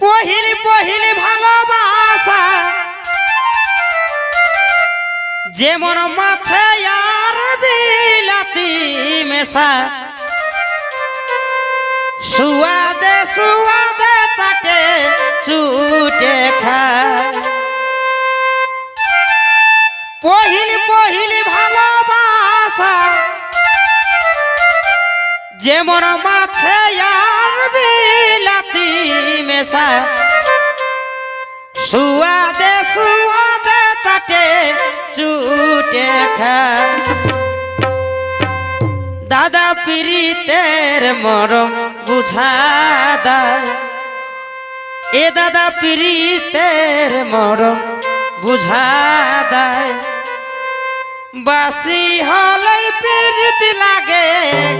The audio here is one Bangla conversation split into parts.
পহিল পহিল ভালোবাসা যেমন মাছে আর বিলাতি মেশা সুয়াদে সুয়াদে চাটে চুটে পহিল পহিল যেমন মাছে আর বিলাতি মেশা, সুয়াদে সুয়াদে চাটে, চুটে খা। দাদা পিরিতের মরম বুঝা দেয়। এ দাদা পিরিতের মরম বুঝা দেয়। বাসি হলে পিরিতি লাগে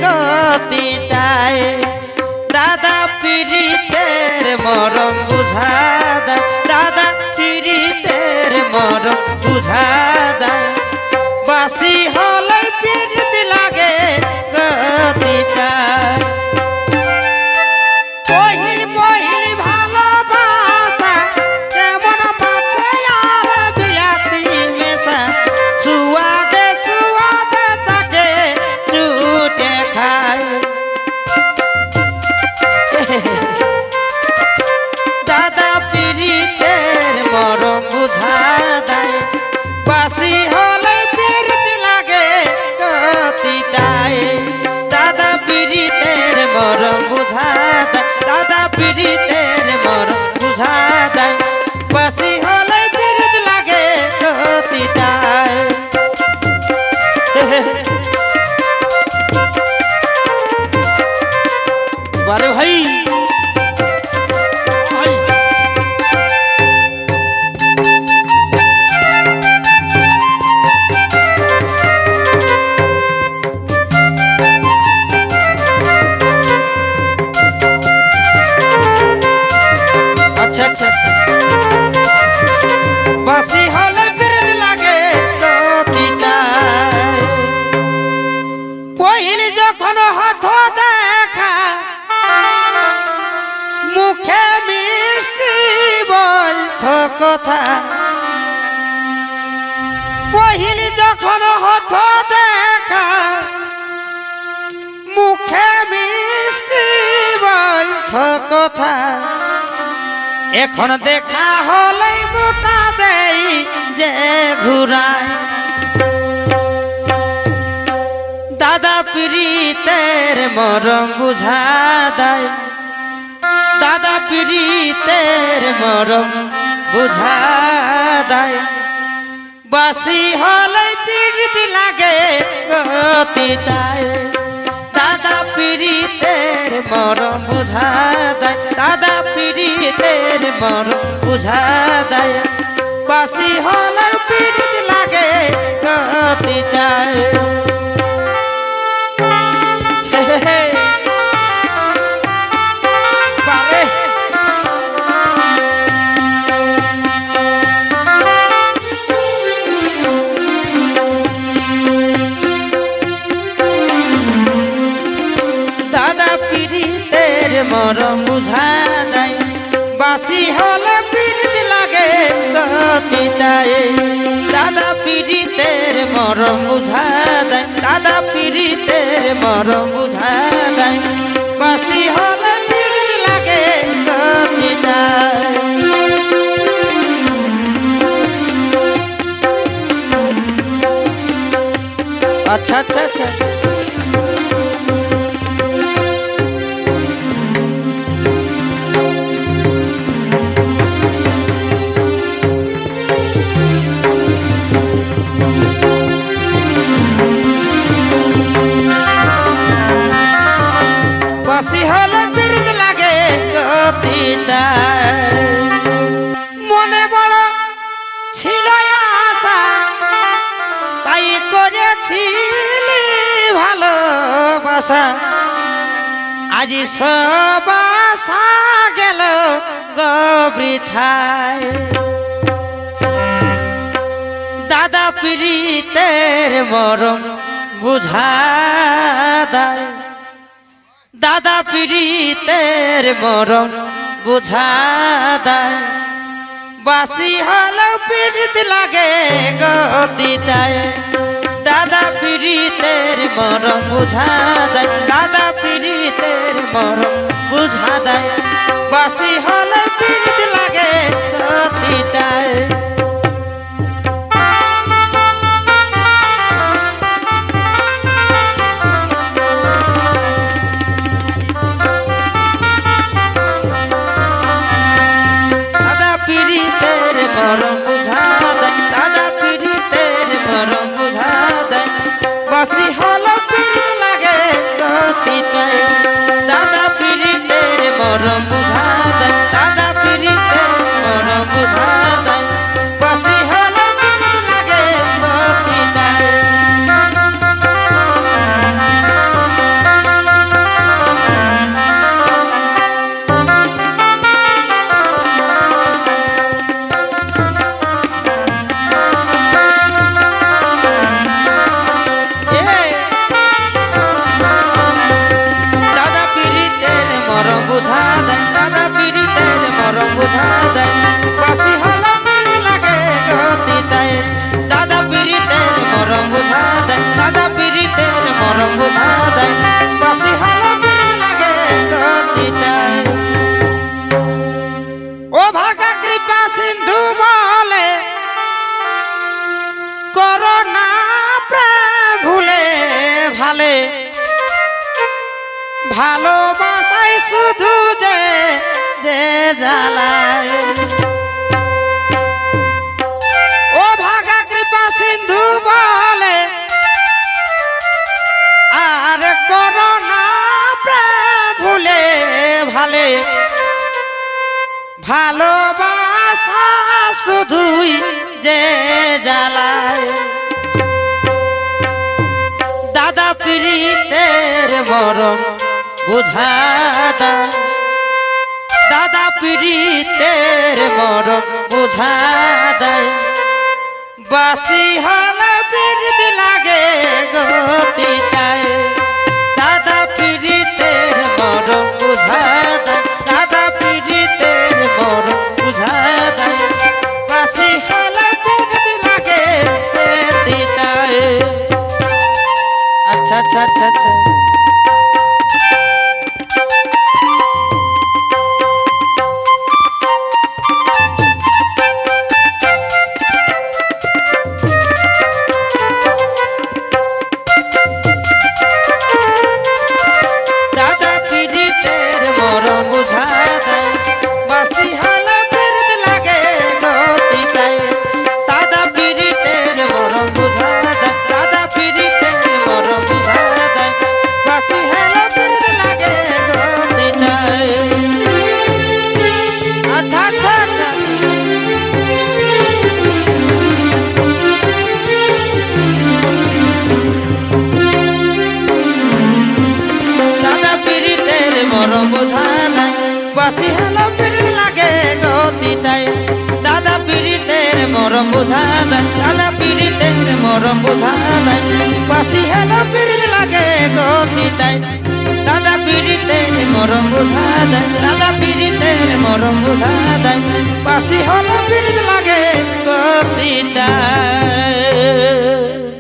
গতি তাই দাদা পিরিতের মরম বুঝা দাদা পিরিতের মরম বুঝা দেয় বারে ভাই ভাই আচ্ছা আচ্ছা আচ্ছা মুখে মিষ্টি বলছ কথা। পহিল যখন হথ দেখা, মুখে মিষ্টি বলছ কথা। এখন দেখা হলেই মোটা দেই যে ঘুরায়। দাদা পিরিতের মরম বুঝা দেয়। পিরিতের মরম বুঝা দেয়। বাসি হলে পিরিত লাগে গতি দেয়। দাদা পিরিতের মরম বুঝা দেয়। দাদা পিরিতের মরম বুঝা দেয়। বাসি হলে পিরিত লাগে গতি দেয়। মরম বুঝা দেয় বাসি হলে পিরিত লাগে গতি দাদা পিরিতের মরম বুঝা দেয় দাদা পিরিতের মরম বুঝা দেয় বাসি হলে পিরিত লাগে গতি আচ্ছা আচ্ছা আচ্ছা। বাসি হলে বিরত লাগে গতিটা মনে বড় ছিল আশা, তাই করেছিলি ভালোবাসা। আজি সব গেল গবৃথায় দাদা পিরিতের মরম বুঝা দেয়। দাদা পীড়িতের মরম বুঝা দেয়। বাসি হলেও পীড়িত লাগে গতি দেয় দাদা পীড়িতের মরম বুঝা দেয়। দাদা পীড়িতের মরম বুঝা দেয়। বাসি হলে পীড়িত পীড়িতের বুঝা ভালোবাসাই শুধু যে যে জ্বালায়। ও ভাগা কৃপা সিন্ধু বলে, আর করোনা ভুলে ভালে। ভালোবাসা শুধুই যে জ্বালায়। দাদা পীড়িতের মরম বুঝা দেয়। দাদা পীড়িতের মরম বুঝা দেয় বাসি হল পীড়িত লাগে গতি দাদা মরম বোঝা দেয় দাদা পীড়িতের মরম বোঝা দেয়। বাসি হেলো পীড়িত লাগে, গতি দেয়। দাদা পীড়িতের মরম বোঝা দেয় দাদা পীড়িতের মরম বোঝা দেয়। বাসি হলো পীড়িত লাগে, গতি দেয়।